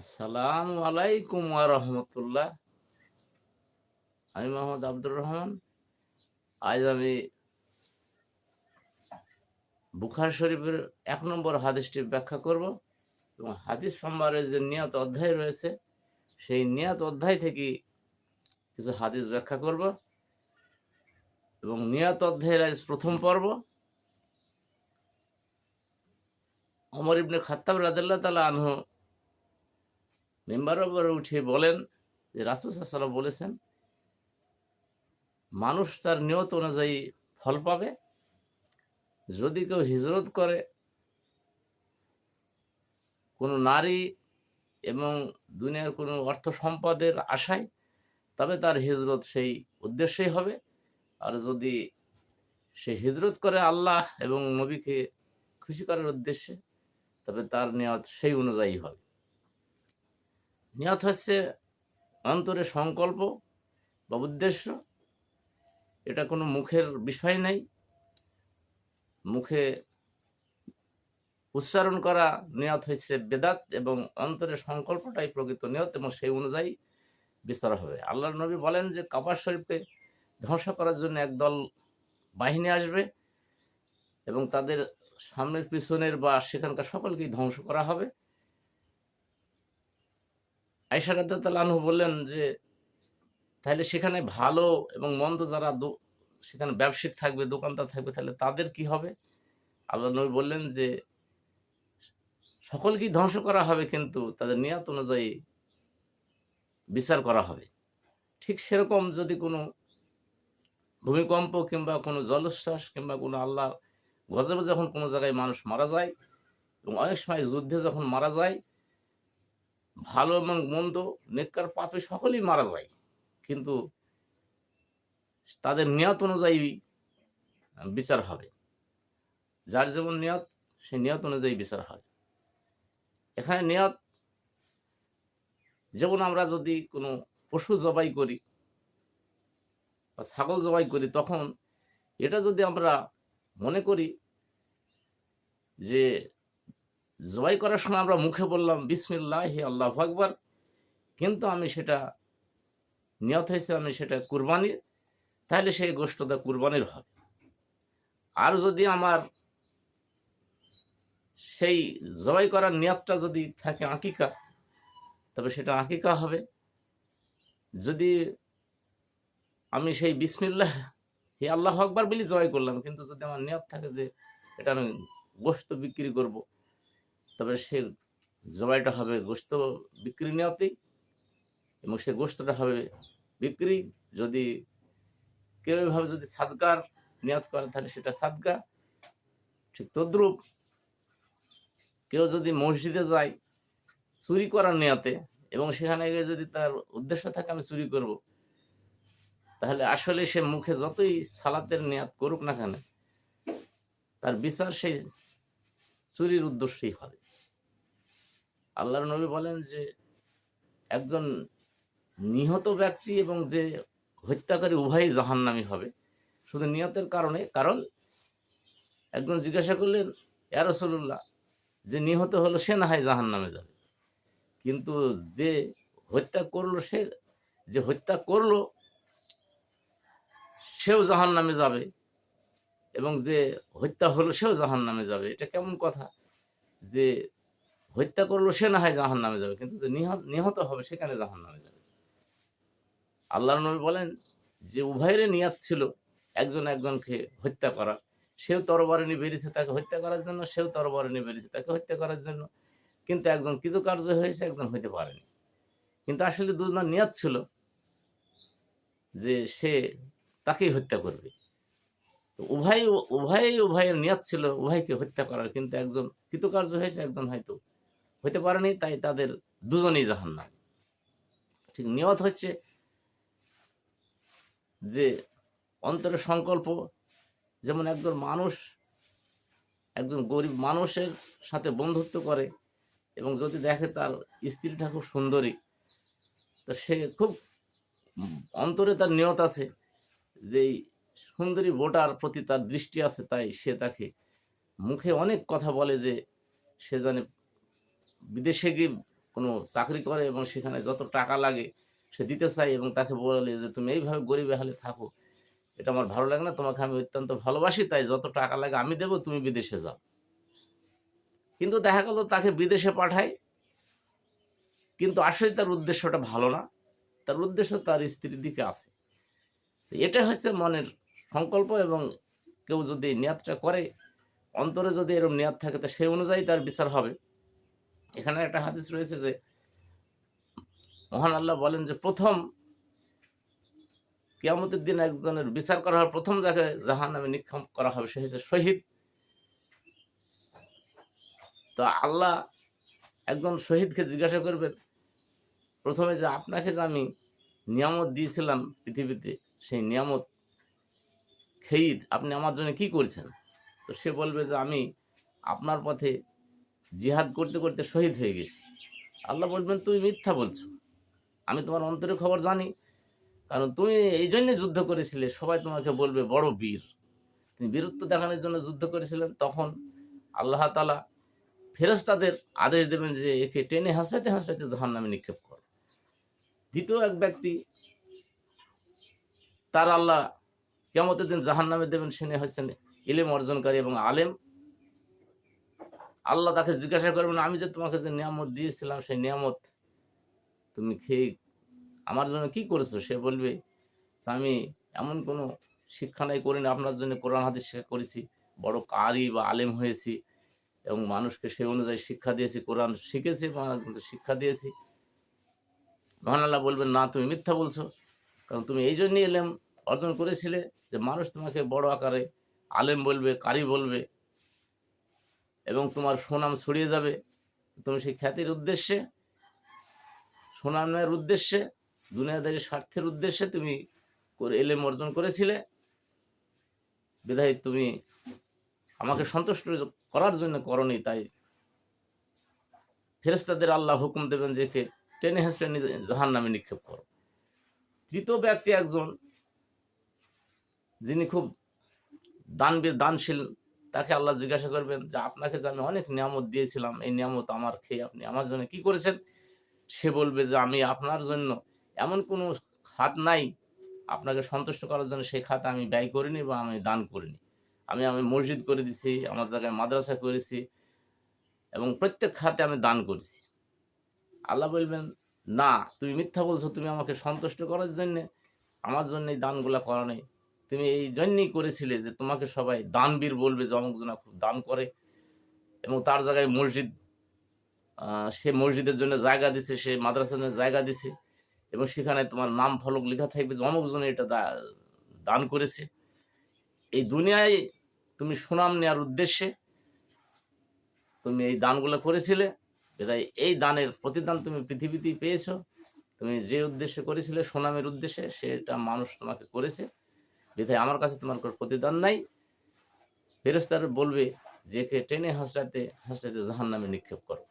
আসসালামু আলাইকুম রহমতুল্লাহ। আমি মোহাম্মদ আব্দুর রহমান। আজ আমি বুখার শরীফের এক নম্বর হাদিসটি ব্যাখ্যা করব এবং হাদিস সম্বারের যে নিয়ত অধ্যায় রয়েছে, সেই নিয়ত অধ্যায় থেকে কিছু হাদিস ব্যাখ্যা করব এবং নিয়ত অধ্যায়ের আজ প্রথম পর্ব। অমর ইবনে খাত্তাব রাদিল্লাহ তালা আনহু মেম্বারের উপরে উঠে বলেন যে রাসুল বলেছেন, মানুষ তার নিয়ত অনুযায়ী ফল পাবে। যদি কেউ হিজরত করে, কোনো নারী এবং দুনিয়ার কোনো অর্থ সম্পদের আশায়, তবে তার হিজরত সেই উদ্দেশ্যেই হবে। আর যদি সে হিজরত করে আল্লাহ এবং নবীকে খুশি করার উদ্দেশ্যে, তবে তার নিয়ত সেই অনুযায়ী হবে। নিয়ত হচ্ছে অন্তরে সংকল্প বা উদ্দেশ্য। এটা কোনো মুখের বিষয় নাই। মুখে উচ্চারণ করা নিয়ত হচ্ছে বেদাত এবং অন্তরের সংকল্পটাই প্রকৃত নিয়ত এবং সেই অনুযায়ী বিস্তার হবে। আল্লাহ নবী বলেন যে কাবার শরীফকে ধ্বংস করার জন্য একদল বাহিনী আসবে এবং তাদের সামনের পিছনের বা সেখানকার সকলকেই ধ্বংস করা হবে। আয়সা রাদ্দাতালানহু বললেন যে তাহলে সেখানে ভালো এবং মন্দ যারা সেখানে ব্যবসায়িক থাকবে, দোকানদার থাকবে তাহলে তাদের কি হবে? আল্লাহ নবী বললেন যে, সকলকেই ধ্বংস করা হবে কিন্তু তাদের নিয়ত অনুযায়ী বিচার করা হবে। ঠিক সেরকম যদি কোনো ভূমিকম্প কিংবা কোনো জলোচ্ছ্বাস কিংবা কোনো আল্লাহ গজবে যখন কোনো জায়গায় মানুষ মারা যায় এবং অনেক সময় যুদ্ধে যখন মারা যায় ভালো এবং মন্দ, নেককার পাপে সকলেই মারা যায়। কিন্তু তাদের নিয়ত অনুযায়ী বিচার হবে। যার যেমন নিয়ত, সেই নিয়ত অনুযায়ী বিচার হবে এখানে নিয়ত, যেমন আমরা যদি কোনো পশু জবাই করি বা ছাগল জবাই করি, তখন এটা যদি আমরা মনে করি যে জবাই করার সময় আমরা মুখে বললাম, বিসমিল্লাহ, আল্লাহ আকবর। কিন্তু আমি সেটা নিয়ত হয়েছে, আমি সেটা কুরবানির তাহলে সেই গোষ্ঠটা কুরবানির হবে। আর যদি আমার সেই জবাই করার নিয়তটা যদি থাকে আঁকিকা, তবে সেটা আঁকিকা হবে। যদি আমি সেই বিসমিল্লাহ হে আল্লাহ আকবর বলি জবাই করলাম, কিন্তু যদি আমার নিয়ত থাকে যে এটা আমি গোস্ত বিক্রি করব তবে সে জবাইটা হবে গোস্ত বিক্রি নিয়তেই এবং সে গোস্তটা হবে বিক্রি। যদি কেউ এভাবে যদি সাদকার নিয়ত করে, তাহলে সেটা সাদকা ঠিক তদ্রূপ কেউ যদি মসজিদে যায় চুরি করার নিয়তে এবং সেখানে গিয়ে যদি তার উদ্দেশ্য থাকে, আমি চুরি করব তাহলে আসলে সে মুখে যতই সালাতের নিয়াত করুক না কেন, তার বিচার সেই চুরির উদ্দেশ্যই হবে। আল্লাহর নবী বলেন যে, একজন নিহত ব্যক্তি এবং যে হত্যাকারী উভয়ই জাহান্নামী হবে। শুধু নিহতের কারণে, কারণ একজন জিজ্ঞাসা করলেন রসুল্লাহ যে নিহত হলো সে না হয় জাহান নামে যাবে? কিন্তু যে হত্যা করল সে, যে হত্যা করল, সেও জাহান নামে যাবে। এবং যে হত্যা হলো সেও জাহান নামে যাবে। এটা কেমন কথা? যে হত্যা করল সে না হয় জাহান নামে যাবে, কিন্তু যে নিহত হবে সেখানে জাহান নামে যাবে। আল্লাহ নবী বলেন, যে উভয়েরই নিয়াত ছিল একজন একজনকে হত্যা করা। সেও তরবারি নিয়ে বেরিয়েছে তাকে হত্যা করার জন্য, সেও তরবারি নিয়ে বেরিয়েছে তাকে হত্যা করার জন্য। কিন্তু একজন কৃতকার্য হয়েছে, একজন হইতে পারেনি। কিন্তু আসলে দুজনের নিয়াত ছিল যে সে তাকেই হত্যা করবে। উভয়, উভয়ই, উভয়ের নিয়ত ছিল উভয়কে হত্যা করার, কিন্তু একজন কৃতকার্য হয়েছে, একজন হয়তো হইতে পারেনি, তাই তাদের দুজনেই জাহান জাহান্নাম। ঠিক নিয়ত হচ্ছে যে অন্তরের সংকল্প, যেমন একজন মানুষ, একজন গরিব মানুষের সাথে বন্ধুত্ব করে, এবং যদি দেখে তার স্ত্রীটা খুব সুন্দরী, তো সে খুব অন্তরে তার নিয়ত আছে যে সুন্দরী বোটার প্রতি তার দৃষ্টি আছে তাই সে তাকে মুখে অনেক কথা বলে যে সে জানে বিদেশে গিয়ে কোনো চাকরি করে এবং সেখানে যত টাকা লাগে সে দিতে চায় এবং তাকে বলে যে তুমি এইভাবে গরিবে হালে থাকো। এটা আমার ভালো লাগে না, তোমাকে আমি অত্যন্ত ভালোবাসি, তাই যত টাকা লাগে আমি দেবো, তুমি বিদেশে যাও। কিন্তু দেখা গেল তাকে বিদেশে পাঠায়, কিন্তু আসলে তার উদ্দেশ্যটা ভালো না। তার উদ্দেশ্য তার স্ত্রীর দিকে আছে। এটা হচ্ছে মনের সংকল্প এবং কেউ যদি নিয়াতটা করে, অন্তরে যদি এরকম নিয়াত থাকে, তো সেই অনুযায়ী তার বিচার হবে। এখানে একটা হাদিস রয়েছে যে, মহান আল্লাহ বলেন যে, প্রথম কিয়ামতের দিন একজনের বিচার করা হবে প্রথম যাকে জাহান নামে নিক্ষেপ করা হবে, সে হচ্ছে শহীদ। তো আল্লাহ একজন শহীদকে জিজ্ঞাসা করবেন প্রথমে যে আপনাকে যে আমি নিয়ামত দিয়েছিলাম পৃথিবীতে, সেই নিয়ামত খেয়ে আপনি আমার জন্য কি করছেন? তো সে বলবে যে আমি আপনার পথে জিহাদ করতে করতে শহীদ হয়ে গেছি। আল্লাহ বলবেন, তুমি মিথ্যা বলছো। আমি তোমার অন্তরের খবর জানি। কারণ তুমি এই জন্যে যুদ্ধ করেছিলে। সবাই তোমাকে বলবে, বড় বীর। তিনি বীরত্ব দেখানোর জন্য যুদ্ধ করেছিলেন। তখন আল্লাহ তালা ফেরস্তাদের আদেশ দেবেন যে, একে টেনে হাসড়াতে হাসড়াতে জাহান নামে নিক্ষেপ কর। দ্বিতীয় এক ব্যক্তি, তার আল্লাহ কেমতের দিন জাহান নামে দেবেন, সে হচ্ছেন ইলেম অর্জনকারী এবং আলেম। আল্লাহ তাকে জিজ্ঞাসা করবেন, আমি যে তোমাকে যে নিয়ামত দিয়েছিলাম, সেই নিয়ামত তুমি খেয়ে আমার জন্য কি করেছ? সে বলবে আমি এমন কোনো শিক্ষা নাই করিনি, আপনার জন্য কোরআন হাদিস শেখা করেছি, বড় কারি বা আলেম হয়েছি এবং মানুষকে সেই অনুযায়ী শিক্ষা দিয়েছি, কোরআন শিখেছি শিক্ষা দিয়েছি। মহান আল্লাহ বলবেন, না, তুমি মিথ্যা বলছো, কারণ তুমি এই জন্যই এলেম অর্জন করেছিলে যে মানুষ তোমাকে বড় আকারে আলেম বলবে, কারি বলবে এবং তোমার সুনাম ছড়িয়ে যাবে। তুমি সেই খ্যাতির উদ্দেশ্যে সুনামের উদ্দেশ্যে, দুনিয়াদারি স্বার্থের উদ্দেশ্যে তুমি এলেম অর্জন করেছিলে। বিধায় তুমি আমাকে সন্তুষ্ট করার জন্য করনি, তাই ফেরেস্তাদের আল্লাহ হুকুম দেবেন যে টেনে হেসড়ে জাহান নামে নিক্ষেপ করো। তৃতীয় ব্যক্তি একজন যিনি খুব দানবীর, দানশীল, তাকে আল্লাহ জিজ্ঞাসা করবেন যে, আপনাকে যে আমি অনেক নিয়ামত দিয়েছিলাম, এই নিয়ামত আমার খেয়ে আপনি আমার জন্য কি করেছেন? সে বলবে যে, আমি আপনার জন্য এমন কোনো খাত নাই। আপনাকে সন্তুষ্ট করার জন্য সেই খাত আমি ব্যয় করিনি বা আমি দান করিনি। আমি আমি মসজিদ করে দিছি, আমার জায়গায় মাদ্রাসা করেছি এবং প্রত্যেক খাতে আমি দান করেছি। আল্লাহ বলবেন, না, তুমি মিথ্যা বলছো, তুমি আমাকে সন্তুষ্ট করার জন্যে, আমার জন্য এই দানগুলো করা নেই। তুমি এই জন্যই করেছিলে যে তোমাকে সবাই দানবীর বলবে যে অমুকজনা খুব দান করে। এবং তার জায়গায় মসজিদ সে মসজিদের জন্য জায়গা দিছে, সে মাদ্রাসার জন্য জায়গা দিছে। এবং সেখানে তোমার নাম ফলক লেখা থাকবে যে অমুকজনে এটা দান করেছে। এই দুনিয়ায় তুমি সুনাম নেওয়ার উদ্দেশ্যে তুমি এই দানগুলো করেছিলে। তাই এই দানের প্রতিদান তুমি পৃথিবীতেই পেয়েছ। তুমি যে উদ্দেশ্যে করেছিলে সুনামের উদ্দেশ্যে সেটা মানুষ তোমাকে করেছে। বিধায় আমার কাছে তোমার কোনো প্রতিদান নাই ফেরেস্তার বলবে, যে কে টেনে হাসড়াতে হাসড়াতে জাহান নামে নিক্ষেপ করো।